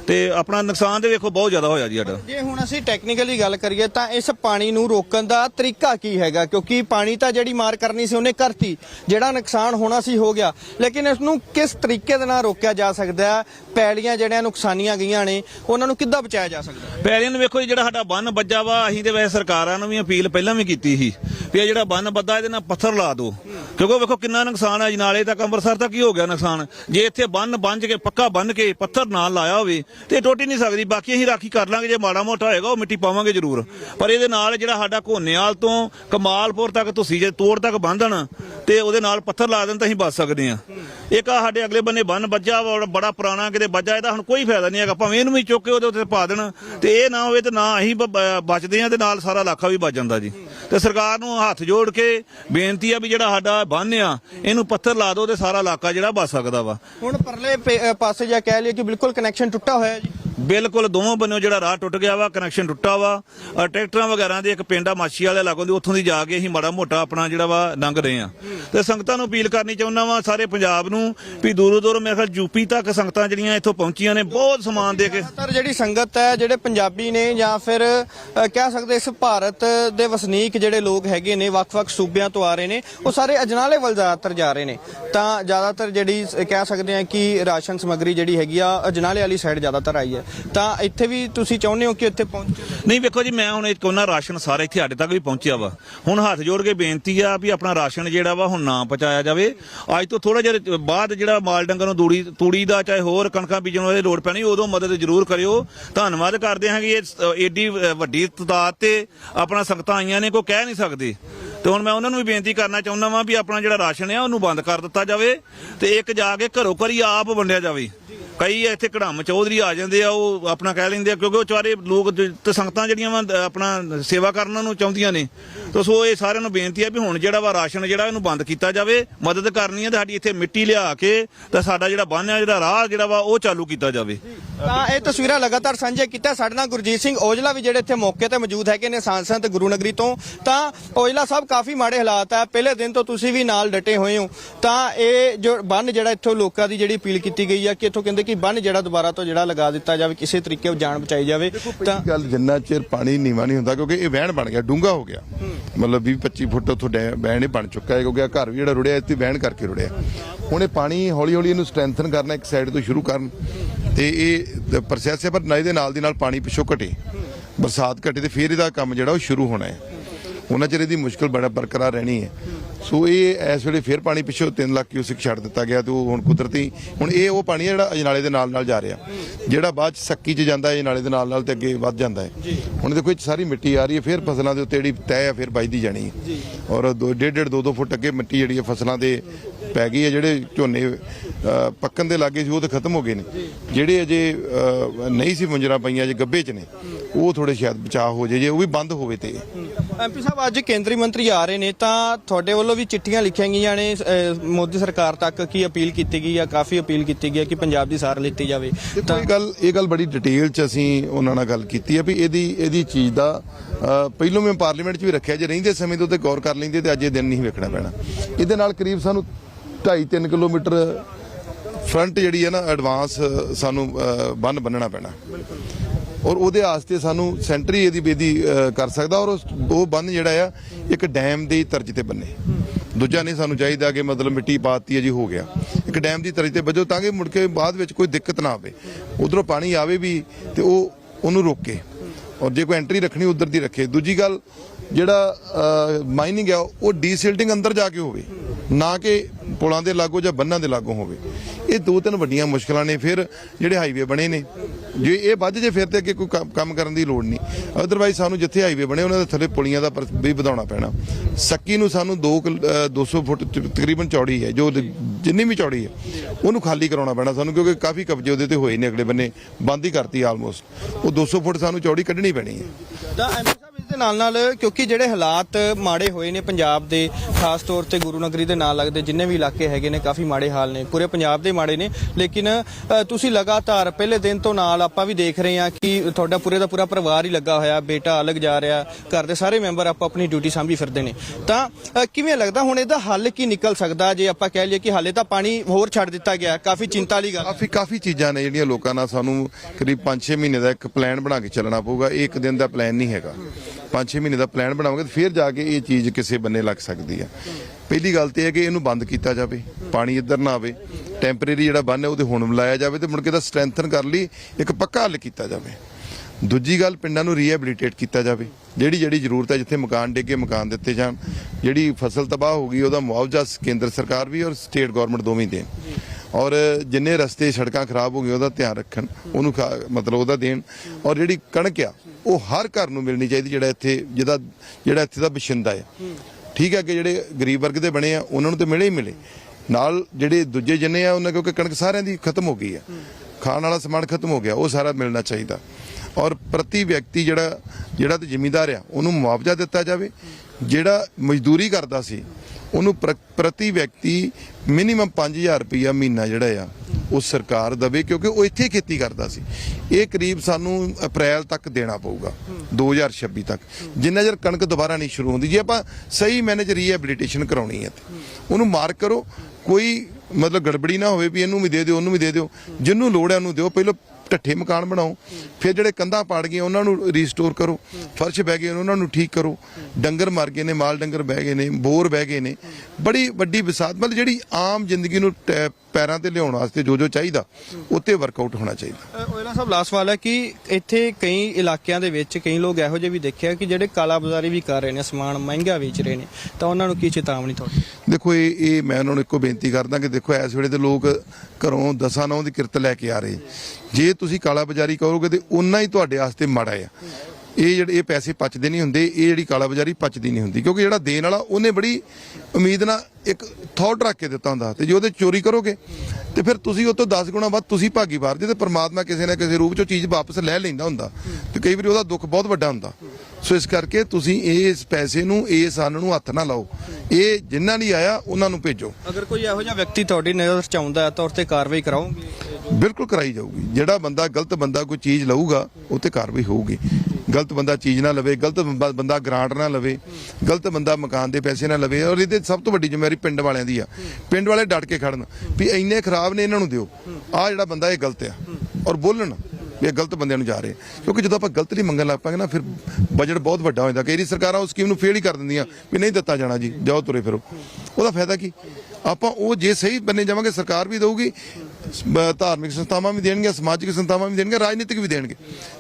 ਤੇ ਆਪਣਾ ਨੁਕਸਾਨ ਦੇ ਵੇਖੋ, ਬਹੁਤ ਜ਼ਿਆਦਾ ਹੋਇਆ ਜੀ ਸਾਡਾ। ਜੇ ਹੁਣ ਅਸੀਂ ਟੈਕਨੀਕਲੀ ਗੱਲ ਕਰੀਏ, ਤਾਂ ਇਸ ਪਾਣੀ ਨੂੰ ਰੋਕਣ ਦਾ ਤਰੀਕਾ ਕੀ ਹੈਗਾ? ਕਿਉਂਕਿ ਪਾਣੀ ਤਾਂ ਜਿਹੜੀ ਮਾਰ ਕਰਨੀ ਸੀ, ਉਹਨੇ ਕਰਤੀ। ਜਿਹੜਾ ਨੁਕਸਾਨ ਹੋਣਾ ਸੀ, ਹੋ ਗਿਆ। ਲੇਕਿਨ ਇਸ ਨੂੰ ਕਿਸ ਤਰੀਕੇ ਦੇ ਨਾਲ ਰੋਕਿਆ ਜਾ ਸਕਦਾ ਹੈ? ਪੈਲੀਆਂ ਜਿਹੜੀਆਂ ਨੁਕਸਾਨੀਆਂ ਗਈਆਂ ਨੇ, ਉਹਨਾਂ ਨੂੰ ਕਿੱਦਾਂ ਬਚਾਇਆ ਜਾ ਸਕਦਾ। ਹੈ ਨੂੰ ਵੇਖੋ ਜੀ ਜਿਹੜਾ ਸਾਡਾ ਬੰਨ ਬੱਜਾ ਵਾ ਅਸੀਂ ਤੇ ਵੈਸੇ ਸਰਕਾਰਾਂ ਨੂੰ ਵੀ ਅਪੀਲ ਪਹਿਲਾਂ ਵੀ ਕੀਤੀ ਸੀ ਵੀ ਇਹ ਜਿਹੜਾ ਬੰਨ ਬੱਦਾ ਇਹਦੇ ਨਾਲ ਪੱਥਰ ਲਾ ਦਿਓ। ਕਿਉਂਕਿ ਵੇਖੋ ਕਿੰਨਾ ਨੁਕਸਾਨ ਹੈ ਜਨਾਲੇ ਤੱਕ ਅੰਮ੍ਰਿਤਸਰ ਤੱਕ ਹੀ ਹੋ ਗਿਆ ਨੁਕਸਾਨ। ਜੇ ਇੱਥੇ ਬੰਨ ਬੰਜ ਕੇ ਪੱਕਾ ਬੰਨ ਕੇ ਪੱਥਰ ਨਾਲ ਲਾਇਆ ਹੋਵੇ ਤੇ ਇਹ ਟੁੱਟ ਨਹੀਂ ਸਕਦੀ। ਬਾਕੀ ਅਸੀਂ ਰਾਖੀ ਕਰ ਲਾਂਗੇ ਜੇ ਮਾੜਾ ਮੋਟਾ ਹੋਏਗਾ ਉਹ ਮਿੱਟੀ ਪਾਵਾਂਗੇ ਜ਼ਰੂਰ। ਪਰ ਇਹਦੇ ਨਾਲ ਜਿਹੜਾ ਸਾਡਾ ਘੋਨੇਵਾਲ ਤੋਂ ਕਮਾਲਪੁਰ ਤੱਕ ਤੁਸੀਂ ਜੇ ਤੋੜ ਤੱਕ ਬੰਨਣ ਤੇ ਉਹਦੇ ਨਾਲ ਪੱਥਰ ਲਾ ਦੇਣ ਤਾਂ ਅਸੀਂ ਬਚ ਸਕਦੇ ਹਾਂ। ਇੱਕ ਆ ਸਾਡੇ ਅਗਲੇ ਬੰਨੇ ਬੰਨ ਵੱਜਾ ਵਾ, ਬੜਾ ਪੁਰਾਣਾ ਕਿਤੇ ਵੱਜਾ ਇਹਦਾ ਹੁਣ ਕੋਈ ਫਾਇਦਾ ਨਹੀਂ ਹੈਗਾ। ਭਾਵੇਂ ਇਹਨੂੰ ਵੀ ਚੁੱਕ ਕੇ ਉਹਦੇ ਉੱਤੇ ਪਾ ਦੇਣ ਤੇ ਇਹ ਨਾ ਹੋਵੇ ਤੇ ਨਾ ਅਸੀਂ ਬਚਦੇ ਆ ਤੇ ਨਾਲ ਸਾਰਾ ਇਲਾਕਾ ਵੀ ਬਚ ਜਾਂਦਾ ਜੀ। ਤੇ ਸਰਕਾਰ ਨੂੰ ਹੱਥ ਜੋੜ ਕੇ ਬੇਨਤੀ ਆ ਵੀ ਜਿਹੜਾ ਸਾਡਾ ਬੰਨ ਆ ਇਹਨੂੰ ਪੱਥਰ ਲਾ ਦਿਓ ਤੇ ਸਾਰਾ ਇਲਾਕਾ ਜਿਹੜਾ ਬਚ ਸਕਦਾ ਵਾ। ਹੁਣ ਪਰਲੇ ਪੇ- ਅ, ਪਾਸੇ ਜਾਂ ਕਹਿ ਲਈਏ ਕਿ ਬਿਲਕੁਲ ਕਨੈਕਸ਼ਨ ਟੁੱਟਾ ਹੋਇਆ ਜੀ। ਬਿਲਕੁਲ ਦੋਵਾਂ ਬੰਨਿਓ ਜਿਹੜਾ ਰਾਹ ਟੁੱਟ ਗਿਆ ਵਾ ਕਨੈਕਸ਼ਨ ਟੁੱਟਾ ਵਾ। ਅ, ਟਰੈਕਟਰਾਂ ਵਗੈਰਾ ਦੇ ਇੱਕ ਪਿੰਡ ਆ ਮਾਛੀ ਵਾਲੇ ਇਲਾਕੇ ਦੀ ਉੱਥੋਂ ਦੀ ਜਾ ਕੇ ਅਸੀਂ ਮਾੜਾ ਮੋਟਾ ਆਪਣਾ ਜਿਹੜਾ ਵਾ ਲੰਘ ਰਹੇ ਆ ਤੇ ਸੰਗਤਾਂ ਨੂੰ ਅਪੀਲ ਕਰਨੀ ਚਾਹੁੰਦਾ ਵਾ ਸਾਰੇ ਪੰਜਾਬ ਨੂੰ ਵੀ ਦੂਰੋਂ ਦੂਰੋਂ ਮੇਰੇ ਖਿਆਲ ਯੂਪੀ ਤੱਕ ਸੰਗਤਾਂ ਜਿਹੜੀਆਂ ਇੱਥੋਂ ਪਹੁੰਚੀਆਂ ਨੇ ਬਹੁਤ ਸਮਾਨ ਦੇ ਕੇ। ਜ਼ਿਆਦਾਤਰ ਜਿਹੜੀ ਸੰਗਤ ਹੈ ਜਿਹੜੇ ਪੰਜਾਬੀ ਨੇ ਜਾਂ ਫਿਰ ਅ, ਕਹਿ ਸਕਦੇ ਇਸ ਭਾਰਤ ਦੇ ਵਸਨੀਕ ਜਿਹੜੇ ਲੋਕ ਹੈਗੇ ਨੇ ਵੱਖ-ਵੱਖ ਸੂਬਿਆਂ ਤੋਂ ਆ ਰਹੇ ਨੇ ਉਹ ਸਾਰੇ ਅਜਨਾਲੇ ਵੱਲ ਜ਼ਿਆਦਾਤਰ ਜਾ ਰਹੇ ਨੇ। ਤਾਂ ਜ਼ਿਆਦਾਤਰ ਜਿਹੜੀ ਸ- ਕਹਿ ਸਕਦੇ ਆ ਕਿ ਰਾਸ਼ਨ ਸਮੱਗਰੀ ਜਿਹੜੀ ਹੈਗੀ ਆ ਅਜਨਾਲੇ ਵਾਲੀ ਸਾਈਡ ਜ਼ਿਆਦਾਤਰ ਆਈ ਹੈ। ਤਾਂ ਇੱਥੇ ਵੀ ਤੁਸੀਂ ਚਾਹੁੰਦੇ ਹੋ ਕਿ ਇੱਥੇ ਪਹੁੰਚੇ? ਨਹੀਂ, ਵੇਖੋ ਜੀ, ਮੈਂ ਹੁਣ ਇਹ ਕੋਨਾ ਰਾਸ਼ਨ ਸਾਰਾ ਇੱਥੇ ਸਾਡੇ ਤੱਕ ਵੀ ਪਹੁੰਚਿਆ ਵਾ। ਹੁਣ ਹੱਥ ਜੋੜ ਕੇ ਬੇਨਤੀ ਆ ਵੀ ਆਪਣਾ ਰਾਸ਼ਨ ਜਿਹੜਾ ਵਾ ਹੁਣ ਨਾ ਪਹੁੰਚਾਇਆ ਜਾਵੇ। ਅੱਜ ਤੋਂ ਥੋੜਾ ਜਿਹਾ ਬਾਅਦ ਜਿਹੜਾ ਮਾਲ ਡੰਗਰ ਨੂੰ ਤੂੜੀ ਤੂੜੀ ਦਾ ਚਾਹੇ ਹੋਰ ਕਣਕਾਂ ਬੀਜਣ ਵਾਲੇ ਲੋੜ ਪੈਣੀ, ਉਦੋਂ ਮਦਦ ਜ਼ਰੂਰ ਕਰਿਓ। ਧੰਨਵਾਦ ਕਰਦੇ ਹਾਂ ਕਿ ਇਹ ਏਡੀ ਵੱਡੀ ਤਦਾਦ ਤੇ ਆਪਣਾ ਸੰਗਤਾਂ ਆਈਆਂ ਨੇ, ਕੋਈ ਕਹਿ ਨਹੀਂ ਸਕਦੇ। ਤੇ ਹੁਣ ਮੈਂ ਉਹਨਾਂ ਨੂੰ ਵੀ ਬੇਨਤੀ ਕਰਨਾ ਚਾਹੁੰਦਾ ਵਾਂ ਵੀ ਆਪਣਾ ਜਿਹੜਾ ਰਾਸ਼ਨ ਆ, ਉਹਨੂੰ ਬੰਦ ਕਰ ਦਿੱਤਾ ਜਾਵੇ ਤੇ ਇੱਕ ਜਾ ਕੇ ਘਰੋਂ ਘਰੀ ਆਪ ਵੰਡਿਆ ਜਾਵੇ। ਕਈ ਇੱਥੇ ਕੜਮ ਚੌਧਰੀ ਆ ਜਾਂਦੇ ਆ, ਉਹ ਆਪਣਾ ਕਹਿ ਲੈਂਦੇ ਆ, ਕਿਉਂਕਿ ਉਹ ਚਾਰੇ ਲੋਕ ਜ- ਤੇ ਸੰਗਤਾਂ ਜਿਹੜੀਆਂ ਵਾ, ਆਪਣਾ ਸੇਵਾ ਕਰਨ ਨੂੰ ਚਾਹੁੰਦੀਆਂ ਨੇ। ਤੇ ਸੋ ਇਹ ਸਾਰਿਆਂ ਨੂੰ ਬੇਨਤੀ ਆ ਵੀ ਹੁਣ ਜਿਹੜਾ ਵਾ ਰਾਸ਼ਨ ਜਿਹੜਾ ਇਹਨੂੰ ਬੰਦ ਕੀਤਾ ਜਾਵੇ ਮਦਦ ਕਰਨੀ ਹੈ ਤੇ ਸਾਡੀ ਇੱਥੇ ਮਿੱਟੀ ਲਿਆ ਕੇ ਤੇ ਸਾਡਾ ਜਿਹੜਾ ਬੰਨ ਆ ਜਿਹੜਾ ਰਾਹ ਜਿਹੜਾ ਵਾ ਉਹ ਚਾਲੂ ਕੀਤਾ ਜਾਵੇ। ਤਾਂ ਇਹ ਤਸਵੀਰਾਂ ਲਗਾਤਾਰ ਸਾਂਝੇ ਕੀਤਾ ਸਾਡੇ ਨਾਲ ਗੁਰਜੀਤ ਸਿੰਘ ਔਜਲਾ ਵੀ ਜਿਹੜੇ ਇੱਥੇ ਮੌਕੇ ਤੇ ਮੌਜੂਦ ਹੈਗੇ ਨੇ ਸਾਂਸਦ ਗੁਰੂ ਨਗਰੀ ਤੋਂ। ਤਾਂ ਔਜਲਾ ਸਾਹਿਬ ਕਾਫੀ ਮਾੜੇ ਹਾਲਾਤ ਹੈ ਪਹਿਲੇ ਦਿਨ ਤੋਂ ਤੁਸੀਂ ਵੀ ਨਾਲ ਡਟੇ ਹੋਏ ਹੋ। ਤਾਂ ਇਹ ਜੋ ਬੰਨ ਜਿਹੜਾ ਇੱਥੋਂ ਲੋਕਾਂ ਦੀ ਜਿਹੜੀ ਅਪੀਲ ਕੀਤੀ ਗਈ ਹੈ ਕਿ ਇੱਥੋਂ ਕਹਿੰਦੇ ਕਿ ਬੰਨ ਜਿਹੜਾ ਦੁਬਾਰਾ ਤੋਂ ਜਿਹੜਾ ਲਗਾ ਦਿੱਤਾ ਜਾਵੇ ਕਿਸੇ ਤਰੀਕੇ ਜਾਨ ਬਚਾਈ ਜਾਵੇ। ਤਾਂ ਗੱਲ ਜਿੰਨਾ ਚਿਰ ਪਾਣੀ ਨੀਵਾ ਨਹੀਂ ਹੁੰਦਾ ਕਿਉਂਕਿ ਇਹ ਵਹਿਣ ਬਣ ਗਿਆ ਡੂੰਗਾ ਹੋ ਗਿਆ। ਮਤਲਬ 20 25 ਫੁੱਟ ਉੱਥੋਂ ਡੈ- ਵਹਿਣ ਹੀ ਬਣ ਚੁੱਕਾ ਹੈ, ਕਿਉਂਕਿ ਆਹ ਘਰ ਵੀ ਜਿਹੜਾ ਰੁੜਿਆ, ਇੱਥੇ ਵਹਿਣ ਕਰਕੇ ਰੁੜਿਆ। ਹੁਣ ਇਹ ਪਾਣੀ ਹੌਲੀ ਹੌਲੀ ਇਹਨੂੰ ਸਟਰੈਂਥਨ ਕਰਨਾ ਇੱਕ ਸਾਈਡ ਤੋਂ ਸ਼ੁਰੂ ਕਰਨ। ਤੇ ਇਹ ਪ੍ਰੋਸੈਸ ਹੈ, ਪਰ ਨਾਲ ਦੇ ਨਾਲ ਦੀ ਨਾਲ ਪਾਣੀ ਪਿੱਛੋਂ ਘਟੇ। ਬਰਸਾਤ ਘਟੇ ਤੇ ਫਿਰ ਇਹਦਾ ਕੰਮ ਜਿਹੜਾ ਉਹ ਸ਼ੁਰੂ ਹੋਣਾ ਹੈ। ਉਹਨਾਂ ਚਿਰ ਇਹਦੀ ਮੁਸ਼ਕਲ ਬੜਾ ਬਰਕਰਾਰ ਰਹਿਣੀ ਹੈ। ਸੋ ਇਹ ਇਸ ਵੇਲੇ ਫਿਰ ਪਾਣੀ ਪਿੱਛੋਂ 3 ਲੱਖ ਕਿਊਸਿਕ ਛੱਡ ਦਿੱਤਾ ਗਿਆ ਤੇ ਉਹ ਹੁਣ ਕੁਦਰਤੀ ਹੁਣ ਇਹ ਉਹ ਪਾਣੀ ਹੈ ਜਿਹੜਾ ਅਜਨਾਲੇ ਦੇ ਨਾਲ ਨਾਲ ਜਾ ਰਿਹਾ। ਜਿਹੜਾ ਬਾਅਦ ਚ ਸੱਕੀ ਚ ਜਾਂਦਾ ਹੈ ਅਜਨਾਲੇ ਦੇ ਨਾਲ ਨਾਲ ਤੇ ਅੱਗੇ ਵੱਧ ਜਾਂਦਾ ਹੈ। ਹੁਣ ਦੇਖੋ ਇਹ ਸਾਰੀ ਮਿੱਟੀ ਆ ਰਹੀ ਹੈ ਫਿਰ ਫਸਲਾਂ ਦੇ ਉੱਤੇ ਜਿਹੜੀ ਤੈਅ ਹੈ ਫਿਰ ਵੱਜਦੀ ਜਾਣੀ ਹੈ। ਔਰ ਦੋ ਡੇਢ ਡੇਢ ਦੋ ਦੋ ਫੁੱਟ ਅੱਗੇ ਮਿੱਟੀ ਜਿਹੜੀ ਹੈ ਫਸਲਾਂ ਦੇ ਪੈ ਗਈ ਹੈ ਜਿਹੜੇ ਝੋਨੇ ਪੱਕਣ ਦੇ ਲਾਗੇ ਸੀ ਉਹ ਤਾਂ ਖਤਮ ਹੋ ਗਏ ਨੇ। ਜਿਹੜੇ ਅਜੇ ਨਹੀਂ ਸੀ ਮੁੰਜਰਾ ਪਈਆਂ ਜੇ ਗੱਬੇ ਚ ਨੇ। ਉਹ ਥੋੜੇ ਸ਼ਾਇਦ ਬਚਾਅ ਹੋ ਜੇ ਜੇ ਉਹ ਵੀ ਬੰਦ ਹੋਵੇ ਤੇ। ਐਮਪੀ ਸਾਹਿਬ ਅੱਜ ਕੇਂਦਰੀ ਮੰਤਰੀ ਆ ਰਹੇ ਨੇ ਤਾਂ ਤੁਹਾਡੇ ਵੱਲੋਂ ਵੀ ਚਿੱਠੀਆਂ ਲਿਖੀਆਂ ਗਈਆਂ ਨੇ ਮੋਦੀ ਸਰਕਾਰ ਤੱਕ ਕੀ ਅਪੀਲ ਕੀਤੀ ਗਈ ਆ ਕਾਫੀ ਅਪੀਲ ਕੀਤੀ ਗਈ ਹੈ ਕਿ ਪੰਜਾਬ ਦੀ ਸਾਰ ਲਿੱਤੀ ਜਾਵੇ? ਦੇਖੋ ਇਹ ਗੱਲ ਇਹ ਗੱਲ ਬੜੀ ਡਿਟੇਲ ਚ ਅਸੀਂ ਉਹਨਾਂ ਨਾਲ ਗੱਲ ਕੀਤੀ ਹੈ ਵੀ ਇਹਦੀ ਇਹਦੀ ਚੀਜ਼ ਦਾ ਪਹਿਲੋਂ ਮੈਂ ਪਾਰਲੀਮੈਂਟ 'ਚ ਵੀ ਰੱਖਿਆ ਜੇ ਰਹਿੰਦੇ ਸਮੇਂ ਦੇ ਉੱਤੇ ਗੌਰ ਕਰ ਲੈਂਦੇ ਤੇ ਅੱਜ ਇਹ ਦਿਨ ਨਹੀਂ ਵੇਖਣਾ ਪੈਣਾ। ਇਹਦੇ ਨਾਲ ਕਰੀਬ ਸਾਨੂੰ 2.5 ਕਿਲੋਮੀਟਰ ਫਰੰਟ ਜਿਹੜੀ ਹੈ ਨਾ ਐਡਵਾਂਸ ਸਾਨੂੰ ਬੰਨ ਬੰਨਣਾ ਪੈਣਾ। ਔਰ ਉਹਦੇ ਵਾਸਤੇ ਸਾਨੂੰ ਸੈਂਟਰੀ ਇਹਦੀ ਬੇਦੀ ਕਰ ਸਕਦਾ ਔਰ ਉਸ- ਉਹ ਬੰਨ ਜਿਹੜਾ ਆ, ਇੱਕ ਡੈਮ ਦੀ ਤਰਜ਼ ਤੇ ਬੰਨੇ। ਦੂਜਾ ਨਹੀਂ ਸਾਨੂੰ ਚਾਹੀਦਾ ਕਿ ਮਤਲਬ ਮਿੱਟੀ ਪਾਤੀ ਹੈ ਜੀ, ਹੋ ਗਿਆ। ਇੱਕ ਡੈਮ ਦੀ ਤਰਜ਼ ਤੇ ਵੱਜੋ ਤਾਂ ਕਿ ਮੁੜ ਕੇ ਬਾਅਦ ਵਿੱਚ ਕੋਈ ਦਿੱਕਤ ਨਾ ਆਵੇ। ਉਧਰੋਂ ਪਾਣੀ ਆਵੇ ਵੀ ਤੇ ਉਹ ਉਹਨੂੰ ਰੋਕੇ। ਔਰ ਜੇ ਕੋਈ ਐਂਟਰੀ ਰੱਖਣੀ, ਉਧਰ ਦੀ ਰੱਖੇ। ਦੂਜੀ ਗੱਲ, ਜਿਹੜਾ ਮਾਈਨਿੰਗ ਆ, ਉਹ ਡੀਸਿਲਟਿੰਗ ਅੰਦਰ ਜਾ ਕੇ ਹੋਵੇ। ਨਾ ਕਿ ਪੁਲਾਂ ਦੇ ਲਾਗੋ ਜਾਂ ਬੰਨਾਂ ਦੇ ਲਾਗੋ ਹੋਵੇ। ਇਹ ਦੋ ਤਿੰਨ ਵੱਡੀਆਂ ਮੁਸ਼ਕਲਾਂ ਨੇ, ਫਿਰ ਜਿਹੜੇ ਹਾਈਵੇ ਬਣੇ ਨੇ। ਜੇ ਇਹ ਵੱਧ ਜੇ, ਫਿਰ ਤੇ ਅੱਗੇ ਕੋਈ ਕੰਮ- ਕਰਨ ਦੀ ਲੋੜ ਨਹੀਂ। ਅਦਰਵਾਈਜ਼ ਸਾਨੂੰ ਜਿੱਥੇ ਹਾਈਵੇ ਬਣੇ, ਉਹਨਾਂ ਦੇ ਥੱਲੇ ਪੁਲੀਆਂ ਦਾ ਪਰ- ਵੀ ਵਧਾਉਣਾ ਪੈਣਾ। ਸੱਕੀ ਨੂੰ ਸਾਨੂੰ 2 200 ਫੁੱਟ ਤਕਰੀਬਨ ਚੌੜੀ ਹੈ, ਜੋ ਜਿੰਨੀ ਵੀ ਚੌੜੀ ਹੈ, ਉਹਨੂੰ ਖਾਲੀ ਕਰਾਉਣਾ ਪੈਣਾ ਸਾਨੂੰ, ਕਿਉਂਕਿ ਕਾਫੀ ਕਬਜ਼ੇ ਉਹਦੇ ਤੇ ਹੋਏ ਨੇ ਅਗਲੇ ਬੰਨੇ, ਬੰਦ ਹੀ ਕਰਤੀ ਆਲਮੋਸਟ ਉਹ 200 ਫੁੱਟ ਸਾਨੂੰ ਚੌੜੀ ਕੱਢਣੀ ਪੈਣੀ ਹੈ। ਦੇ ਨਾਲ ਨਾਲ ਕਿਉਂਕਿ ਜਿਹੜੇ ਹਾਲਾਤ ਮਾੜੇ ਹੋਏ ਨੇ ਪੰਜਾਬ ਦੇ ਖਾਸ ਤੌਰ ਤੇ ਗੁਰੂ ਨਗਰੀ ਦੇ ਨਾਲ ਲੱਗਦੇ ਜਿੰਨੇ ਵੀ ਇਲਾਕੇ ਹੈਗੇ ਨੇ ਕਾਫੀ ਮਾੜੇ ਹਾਲ ਨੇ ਪੂਰੇ ਪੰਜਾਬ ਦੇ ਮਾੜੇ ਨੇ। ਲੇਕਿਨ ਅ, ਤੁਸੀਂ ਲਗਾਤਾਰ ਪਹਿਲੇ ਦਿਨ ਤੋਂ ਨਾਲ ਆਪਾਂ ਵੀ ਦੇਖ ਰਹੇ ਹਾਂ ਕਿ ਤੁਹਾਡਾ ਪੂਰੇ ਦਾ ਪੂਰਾ ਪਰਿਵਾਰ ਹੀ ਲੱਗਾ ਹੋਇਆ ਬੇਟਾ ਅਲੱਗ ਜਾ ਰਿਹਾ ਘਰ ਦੇ ਸਾਰੇ ਮੈਂਬਰ ਆਪਾਂ ਆਪਣੀ ਡਿਊਟੀ ਸਾਂਭੀ ਫਿਰਦੇ ਨੇ। ਤਾਂ ਅ, ਕਿਵੇਂ ਲੱਗਦਾ ਹੁਣ ਇਹਦਾ ਹੱਲ ਕੀ ਨਿਕਲ ਸਕਦਾ? ਜੇ ਆਪਾਂ ਕਹਿ ਲਈਏ ਕਿ ਹਾਲੇ ਤਾਂ ਪਾਣੀ ਹੋਰ ਛੱਡ ਦਿੱਤਾ ਗਿਆ ਕਾਫੀ ਚਿੰਤਾ ਵਾਲੀ ਗੱਲ ਕਾਫੀ ਕਾਫੀ ਚੀਜ਼ਾਂ ਨੇ ਜਿਹੜੀਆਂ ਲੋਕਾਂ ਨਾਲ ਸਾਨੂੰ ਕਰੀਬ 5-6 ਮਹੀਨੇ ਦਾ ਇੱਕ ਪਲਾਨ ਬਣਾ ਕੇ ਚੱਲਣਾ ਪਊਗਾ। ਇਹ ਇੱਕ ਦਿਨ ਦਾ ਪਲਾਨ ਨਹੀਂ ਹੈਗਾ। 5-6 ਮਹੀਨੇ ਦਾ ਪਲਾਨ ਬਣਾਵਾਂਗੇ ਤੇ ਫਿਰ ਜਾ ਕੇ ਇਹ ਚੀਜ਼ ਕਿਸੇ ਬੰਨੇ ਲੱਗ ਸਕਦੀ ਆ। ਪਹਿਲੀ ਗੱਲ ਤੇ ਇਹ ਹੈ ਕਿ ਇਹਨੂੰ ਬੰਦ ਕੀਤਾ ਜਾਵੇ, ਪਾਣੀ ਇੱਧਰ ਨਾ ਆਵੇ ਟੈਂਪਰੇਰੀ ਜਿਹੜਾ ਬੰਨ ਹੈ ਉਹਦੇ ਹੁਣ ਲਾਇਆ ਜਾਵੇ ਤੇ ਮੁੜ ਕੇ ਦਾ ਸਟਰੈਂਥਨ ਕਰ ਲਈ, ਇੱਕ ਪੱਕਾ ਹੱਲ ਕੀਤਾ ਜਾਵੇ। ਦੂਜੀ ਗੱਲ, ਪਿੰਡਾਂ ਨੂੰ ਰੀਹੈਬਿਲਿਟੇਟ ਕੀਤਾ ਜਾਵੇ। ਜਿਹੜੀ ਜਿਹੜੀ ਜ਼ਰੂਰਤ ਹੈ, ਜਿੱਥੇ ਮਕਾਨ ਡਿੱਗੇ, ਮਕਾਨ ਦਿੱਤੇ ਜਾਣ। ਜਿਹੜੀ ਫਸਲ ਤਬਾਹ ਹੋ ਗਈ, ਉਹਦਾ ਮੁਆਵਜ਼ਾ ਕੇਂਦਰ ਸਰਕਾਰ ਵੀ ਔਰ ਸਟੇਟ ਗਵਰਨਮੈਂਟ ਦੋਵੇਂ ਦੇਣ। ਔਰ ਜਿੰਨੇ ਰਸਤੇ ਸੜਕਾਂ ਖਰਾਬ ਹੋ ਗਈਆਂ, ਉਹਦਾ ਧਿਆਨ ਰੱਖਣ, ਉਹਨੂੰ ਖਾ- ਮਤਲਬ ਉਹਦਾ ਦੇਣ। ਔਰ ਜਿਹੜੀ ਕਣਕ ਆ ਉਹ ਹਰ ਘਰ ਨੂੰ ਮਿਲਣੀ ਚਾਹੀਦੀ ਜਿਹੜਾ ਇੱਥੇ, ਜਿਹਦਾ, ਜਿਹੜਾ ਇੱਥੇ ਦਾ ਬਸ਼ਿੰਦਾ ਹੈ ਠੀਕ ਹੈ ਕਿ ਜਿਹੜੇ ਗਰੀਬ ਵਰਗ ਦੇ ਬਣੇ ਆ, ਉਹਨਾਂ ਨੂੰ ਤਾਂ ਮਿਲੇ ਹੀ ਮਿਲੇ। ਨਾਲ ਜਿਹੜੇ ਦੂਜੇ ਜਿੰਨੇ ਆ, ਉਹਨਾਂ ਕਿਉਂਕਿ ਕਣਕ ਸਾਰਿਆਂ ਦੀ ਖਤਮ ਹੋ ਗਈ ਹੈ ਖਾਣ ਵਾਲਾ ਸਮਾਨ ਖਤਮ ਹੋ ਗਿਆ, ਉਹ ਸਾਰਾ ਮਿਲਣਾ ਚਾਹੀਦਾ। ਔਰ ਪ੍ਰਤੀ ਵਿਅਕਤੀ ਜਿਹੜਾ ਜਿਹੜਾ ਤੇ ਜ਼ਿਮੀਂਦਾਰ ਆ, ਉਹਨੂੰ ਮੁਆਵਜ਼ਾ ਦਿੱਤਾ ਜਾਵੇ। ਜਿਹੜਾ ਮਜ਼ਦੂਰੀ ਕਰਦਾ ਸੀ ਉਹਨੂੰ ਪ੍ਰ- ਪ੍ਰਤੀ ਵਿਅਕਤੀ ਮਿਨੀਮਮ 5000 ਰੁਪਇਆ ਮਹੀਨਾ ਜਿਹੜਾ ਆ, ਉਹ ਸਰਕਾਰ ਦਵੇ, ਕਿਉਂਕਿ ਉਹ ਇੱਥੇ ਖੇਤੀ ਕਰਦਾ ਸੀ। ਇਹ ਕਰੀਬ ਸਾਨੂੰ ਅਪ੍ਰੈਲ ਤੱਕ ਦੇਣਾ ਪਊਗਾ 2026 ਤੱਕ। ਜਿੰਨਾ ਚਿਰ ਕਣਕ ਦੁਬਾਰਾ ਨਹੀਂ ਸ਼ੁਰੂ ਹੁੰਦੀ, ਜੇ ਆਪਾਂ ਸਹੀ ਮੈਨੇਜ ਰੀਹੈਬਿਲਿਟੇਸ਼ਨ ਕਰਾਉਣੀ ਹੈ ਉਹਨੂੰ ਮਾਰਕ ਕਰੋ, ਕੋਈ ਮਤਲਬ ਗੜਬੜੀ ਨਾ ਹੋਵੇ ਵੀ ਇਹਨੂੰ ਵੀ ਦੇ ਦਿਓ, ਉਹਨੂੰ ਵੀ ਦੇ ਦਿਓ। ਜਿੰਨੂੰ ਲੋੜ ਹੈ ਉਹਨੂੰ ਦਿਓ, ਪਹਿਲਾਂ ਢੱਠੇ ਮਕਾਨ ਬਣਾਓ ਫਿਰ ਜਿਹੜੇ ਕੰਧਾਂ ਪਾੜ ਗਈਆਂ ਉਹਨਾਂ ਨੂੰ ਰੀਸਟੋਰ ਕਰੋ ਫਰਸ਼ ਬਹਿ ਗਏ ਉਹਨਾਂ ਨੂੰ ਠੀਕ ਕਰੋ। ਡੰਗਰ ਮਰ ਗਏ ਨੇ ਮਾਲ ਡੰਗਰ ਬਹਿ ਗਏ ਨੇ ਬੋਰ ਬਹਿ ਗਏ ਨੇ। ਬੜੀ ਵੱਡੀ ਵਿਸਾਤ ਮਤਲਬ ਜਿਹੜੀ ਆਮ ਜ਼ਿੰਦਗੀ ਨੂੰ ਪੈਰਾਂ ਤੇ ਲਿਆਉਣ ਵਾਸਤੇ ਜੋ ਜੋ ਚਾਹੀਦਾ ਉੱਤੇ ਵਰਕਆਊਟ ਹੋਣਾ ਚਾਹੀਦਾ। ਉਹਦਾ ਸਭ ਲਾਸਟ ਸਵਾਲ ਹੈ ਕਿ ਇੱਥੇ ਕਈ ਇਲਾਕਿਆਂ ਦੇ ਵਿੱਚ ਕਈ ਲੋਕ ਇਹੋ ਜਿਹੇ ਵੀ ਦੇਖਿਆ ਕਿ ਜਿਹੜੇ ਕਾਲਾ ਬਾਜ਼ਾਰੀ ਵੀ ਕਰ ਰਹੇ ਨੇ ਸਮਾਨ ਮਹਿੰਗਾ ਵੇਚ ਰਹੇ ਨੇ ਤਾਂ ਉਹਨਾਂ ਨੂੰ ਕੀ ਚੇਤਾਵਨੀ ਤੁਹਾਡੀ? ਦੇਖੋ ਇਹ ਇਹ ਮੈਂ ਉਹਨਾਂ ਨੂੰ ਇੱਕੋ ਬੇਨਤੀ ਕਰਦਾ ਕਿ ਦੇਖੋ ਇਸ ਵੇਲੇ ਤੇ ਲੋਕ ਘਰੋਂ ਦਸਾਂ ਨੌਂ ਦੀ ਕਿਰਤ ਲੈ ਕੇ ਆ ਰਹੇ। ਜੇ ਤੁਸੀਂ ਕਾਲਾ ਬਾਜ਼ਾਰੀ ਕਰੋਗੇ ਤੇ ਉਨਾ ਹੀ ਤੁਹਾਡੇ ਵਾਸਤੇ ਮਾੜਾ ਆ। ਇਹ ਜਿਹੜੇ ਇਹ ਪੈਸੇ ਪਚਦੇ ਨਹੀਂ ਹੁੰਦੇ, ਇਹ ਜਿਹੜੀ ਕਾਲਾ ਬਾਜ਼ਾਰੀ ਪਚਦੀ ਨਹੀਂ ਹੁੰਦੀ, ਕਿਉਂਕਿ ਜਿਹੜਾ ਦੇਣ ਵਾਲਾ ਉਹਨੇ ਬੜੀ ਉਮੀਦ ਨਾਲ ਇੱਕ ਥੌਟ ਰੱਖ ਕੇ ਦਿੱਤਾ ਹੁੰਦਾ ਤੇ ਜੇ ਉਹਦੇ ਚੋਰੀ ਕਰੋਗੇ, ਤੇ ਫਿਰ ਤੁਸੀਂ ਉਹ ਤੋਂ 10 ਗੁਣਾ ਵੱਧ ਤੁਸੀਂ ਭਾਗੀਦਾਰ ਜੇ ਤੇ ਪ੍ਰਮਾਤਮਾ ਕਿਸੇ ਨਾ ਕਿਸੇ ਰੂਪ ਚੋਂ ਚੀਜ਼ ਵਾਪਸ ਲੈ ਲੈਂਦਾ ਹੁੰਦਾ ਤੇ ਕਈ ਵਾਰੀ ਉਹਦਾ ਦੁੱਖ ਬਹੁਤ ਵੱਡਾ ਹੁੰਦਾ। ਸੋ ਇਸ ਕਰਕੇ ਤੁਸੀਂ ਇਸ ਪੈਸੇ ਨੂੰ ਇਸ ਅੰਨ ਨੂੰ ਹੱਥ ਨਾ ਲਾਓ। ਇਹ ਜਿੰਨਾ ਨਹੀਂ ਆਇਆ ਉਹਨਾਂ ਨੂੰ ਭੇਜੋ। ਅਗਰ ਕੋਈ ਇਹੋ ਜਿਹਾ ਵਿਅਕਤੀ ਤੁਹਾਡੀ ਨਜ਼ਰ ਚ ਆਉਂਦਾ ਹੈ ਤਾਂ ਉਸ ਤੇ ਕਾਰਵਾਈ ਕਰਾਓਗੇ? ਬਿਲਕੁਲ ਕਰਾਈ ਜਾਊਗੀ। ਜਿਹੜਾ ਬੰਦਾ ਗਲਤ ਬੰਦਾ ਕੋਈ ਚੀਜ਼ ਲਊਗਾ ਉਹ ਤੇ ਕਾਰਵਾਈ ਹੋਊਗੀ। ਗਲਤ ਬੰਦਾ ਚੀਜ਼ ਨਾ ਲਵੇ ਗਲਤ ਬੰਦਾ- ਬੰਦਾ ਗ੍ਰਾਂਟ ਨਾ ਲਵੇ ਗਲਤ ਬੰਦਾ ਮਕਾਨ ਦੇ ਪੈਸੇ ਨਾ ਲਵੇ ਔਰ ਇਹਦੇ ਸਭ ਤੋਂ ਵੱਡੀ ਜ਼ਿੰਮੇਵਾਰੀ ਪਿੰਡ ਵਾਲਿਆਂ ਦੀ ਆ। ਪਿੰਡ ਵਾਲੇ ਡਟ ਕੇ ਖੜਨ ਵੀ ਇੰਨੇ ਖਰਾਬ ਨੇ ਇਹਨਾਂ ਨੂੰ ਦਿਓ। ਆ ਜਿਹੜਾ ਬੰਦਾ ਇਹ ਗਲਤ ਆ। ਔਰ ਬੋਲਣ। ਵੀ ਇਹ ਗਲਤ ਬੰਦਿਆਂ ਨੂੰ ਜਾ ਰਹੇ ਕਿਉਂਕਿ ਜਦੋਂ ਆਪਾਂ ਗਲਤ ਨਹੀਂ ਮੰਗਣ ਲੱਗ ਪਾਂਗੇ ਨਾ, ਫਿਰ ਬਜਟ ਬਹੁਤ ਵੱਡਾ ਹੋ ਜਾਂਦਾ। ਕਈ ਵਾਰੀ ਸਰਕਾਰਾਂ ਉਸ ਸਕੀਮ ਨੂੰ ਫੇਲ ਹੀ ਕਰ ਦਿੰਦੀਆਂ ਵੀ ਨਹੀਂ ਦਿੱਤਾ ਜਾਣਾ ਜੀ, ਜਾਓ ਤੁਰੇ ਫਿਰੋ। ਉਹਦਾ ਫਾਇਦਾ ਕੀ? ਆਪਾਂ ਉਹ ਜੇ ਸਹੀ ਬੰਨੇ ਜਾਵਾਂਗੇ, ਸਰਕਾਰ ਵੀ ਦੇਊਗੀ। ਧਾਰਮਿਕ ਸੰਸਥਾਵਾਂ ਵੀ ਦੇਣਗੀਆਂ, ਸਮਾਜਿਕ ਸੰਸਥਾਵਾਂ ਵੀ ਦੇਣਗੀਆਂ, ਰਾਜਨੀਤਿਕ ਵੀ ਦੇਣਗੇ।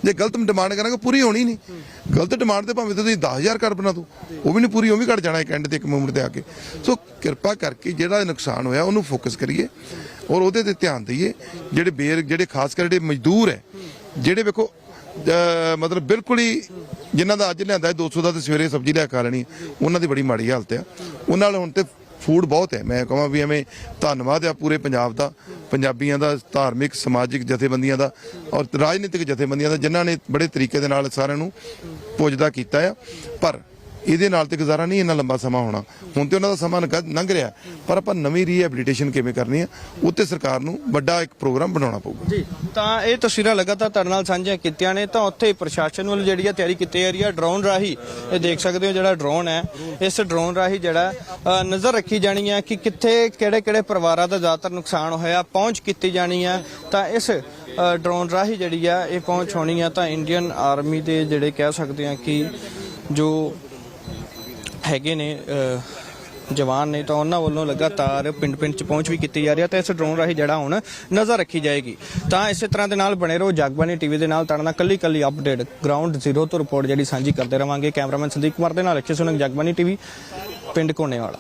ਜੇ ਗਲਤ ਡਿਮਾਂਡ ਕਰਾਂਗੇ, ਪੂਰੀ ਹੋਣੀ ਨਹੀਂ। ਗਲਤ ਡਿਮਾਂਡ ਤੇ ਭਾਵੇਂ ਤੁਸੀਂ 10000 ਕਰ ਬਣਾ ਦੋ, ਉਹ ਵੀ ਨਹੀਂ ਪੂਰੀ, ਉਹ ਵੀ ਘਟ ਜਾਣਾ ਇੱਕ ਐਂਡ ਤੇ ਇੱਕ ਮੂਮੈਂਟ ਤੇ ਆ ਕੇ। ਸੋ ਕਿਰਪਾ ਕਰਕੇ ਜਿਹੜਾ ਨੁਕਸਾਨ ਹੋਇਆ, ਉਹਨੂੰ ਫੋਕਸ ਕਰੀਏ ਔਰ ਉਹਦੇ ਤੇ ਧਿਆਨ ਦਈਏ। ਜਿਹੜੇ ਬੇਰ, ਜਿਹੜੇ ਖਾਸ ਕਰ ਜਿਹੜੇ ਮਜ਼ਦੂਰ ਹੈ, ਜਿਹੜੇ ਵੇਖੋ ਮਤਲਬ ਬਿਲਕੁਲ ਹੀ ਜਿਨ੍ਹਾਂ ਦਾ ਅੱਜ ਲਿਆਂਦਾ ਹੈ 200 ਦਾ ਤੇ ਸਵੇਰੇ ਸਬਜ਼ੀ ਲਿਆ ਖਾ ਲੈਣੀ ਉਹਨਾਂ ਦੀ ਬੜੀ ਮਾੜੀ ਹਾਲਤ ਆ। ਉਹਨਾਂ ਨਾਲ ਹੁਣ ਤੇ ਫੂਡ ਬਹੁਤ ਹੈ। ਮੈਂ ਕਹਾਂ ਵੀ ਐਵੇਂ ਧੰਨਵਾਦ ਆ ਪੂਰੇ ਪੰਜਾਬ ਦਾ। ਪੰਜਾਬੀਆਂ ਦਾ, ਧਾਰਮਿਕ, ਸਮਾਜਿਕ ਜਥੇਬੰਦੀਆਂ ਦਾ ਔਰ ਰਾਜਨੀਤਿਕ ਜਥੇਬੰਦੀਆਂ ਦਾ ਜਿਨ੍ਹਾਂ ਨੇ ਬੜੇ ਤਰੀਕੇ ਦੇ ਨਾਲ ਸਾਰਿਆਂ ਨੂੰ ਪੁੱਜਦਾ ਕੀਤਾ ਆ। ਪਰ ਇਹਦੇ ਨਾਲ ਤੇ ਗੁਜ਼ਾਰਾ ਨਹੀਂ, ਇੰਨਾ ਲੰਬਾ ਸਮਾਂ ਹੋਣਾ। ਹੁਣ ਤੇ ਉਹਨਾਂ ਦਾ ਸਮਾਂ ਲੰਘ- ਰਿਹਾ। ਪਰ ਆਪਾਂ ਨਵੀਂ ਰੀਹੈਬਿਲਿਟੇਸ਼ਨ ਕਿਵੇਂ ਕਰਨੀ ਆ ਉੱਤੇ ਸਰਕਾਰ ਨੂੰ ਵੱਡਾ ਇੱਕ ਪ੍ਰੋਗਰਾਮ ਬਣਾਉਣਾ ਪਊਗਾ। ਜੀ, ਤਾਂ ਇਹ ਤਸਵੀਰਾਂ ਲਗਾਤਾਰ ਤੁਹਾਡੇ ਨਾਲ ਸਾਂਝੀਆਂ ਕੀਤੀਆਂ ਨੇ, ਤਾਂ ਉੱਥੇ ਪ੍ਰਸ਼ਾਸਨ ਵੱਲ ਜਿਹੜੀ ਆ ਤਿਆਰੀ ਕੀਤੀ ਜਾ ਰਹੀ ਹੈ ਡਰੋਨ ਰਾਹੀਂ, ਇਹ ਦੇਖ ਸਕਦੇ ਹੋ ਜਿਹੜਾ ਡਰੋਨ ਹੈ। ਇਸ ਡਰੋਨ ਰਾਹੀਂ ਜਿਹੜਾ ਨਜ਼ਰ ਰੱਖੀ ਜਾਣੀ ਹੈ ਕਿ ਕਿੱਥੇ ਕਿਹੜੇ ਕਿਹੜੇ ਪਰਿਵਾਰਾਂ ਦਾ ਜ਼ਿਆਦਾਤਰ ਨੁਕਸਾਨ ਹੋਇਆ, ਪਹੁੰਚ ਕੀਤੀ ਜਾਣੀ ਹੈ ਤਾਂ ਇਸ ਡਰੋਨ ਰਾਹੀਂ ਜਿਹੜੀ ਆ ਇਹ ਪਹੁੰਚ ਹੋਣੀ ਆ ਤਾਂ ਇੰਡੀਅਨ ਆਰਮੀ ਦੇ ਜਿਹੜੇ ਕਹਿ ਸਕਦੇ ਆ ਕਿ ਜੋ ਹੈਗੇ ਨੇ ਜਵਾਨ ਨੇ ਤਾਂ ਉਹਨਾਂ ਵੱਲੋਂ ਲਗਾਤਾਰ ਪਿੰਡ ਪਿੰਡ ਚ ਪਹੁੰਚ ਵੀ ਕੀਤੀ ਜਾ ਰਹੀ ਹੈ ਤੇ ਇਸ ਡਰੋਨ ਰਾਹੀਂ ਜਿਹੜਾ ਹੁਣ ਨਜ਼ਰ ਰੱਖੀ ਜਾਏਗੀ। ਤਾਂ ਇਸੇ ਤਰ੍ਹਾਂ ਦੇ ਨਾਲ ਬਣੇ ਰਹੋ ਜਗਬਾਨੀ ਟੀਵੀ ਦੇ ਨਾਲ, ਤੁਹਾਡੇ ਨਾਲ ਕੱਲੀ ਕੱਲੀ ਅਪਡੇਟ ਗਰਾਊਂਡ ਜ਼ੀਰੋ ਤੋਂ ਰਿਪੋਰਟ ਜਿਹੜੀ ਸਾਂਝੀ ਕਰਦੇ ਰਵਾਂਗੇ। ਕੈਮਰਾਮੈਨ ਸੰਦੀਪ ਕੁਮਾਰ ਦੇ ਨਾਲ ਅੱਛੇ ਸੁਣਨ ਜਗਬਾਨੀ ਟੀਵੀ ਪਿੰਡ ਕੋਨੇਵਾਲਾ।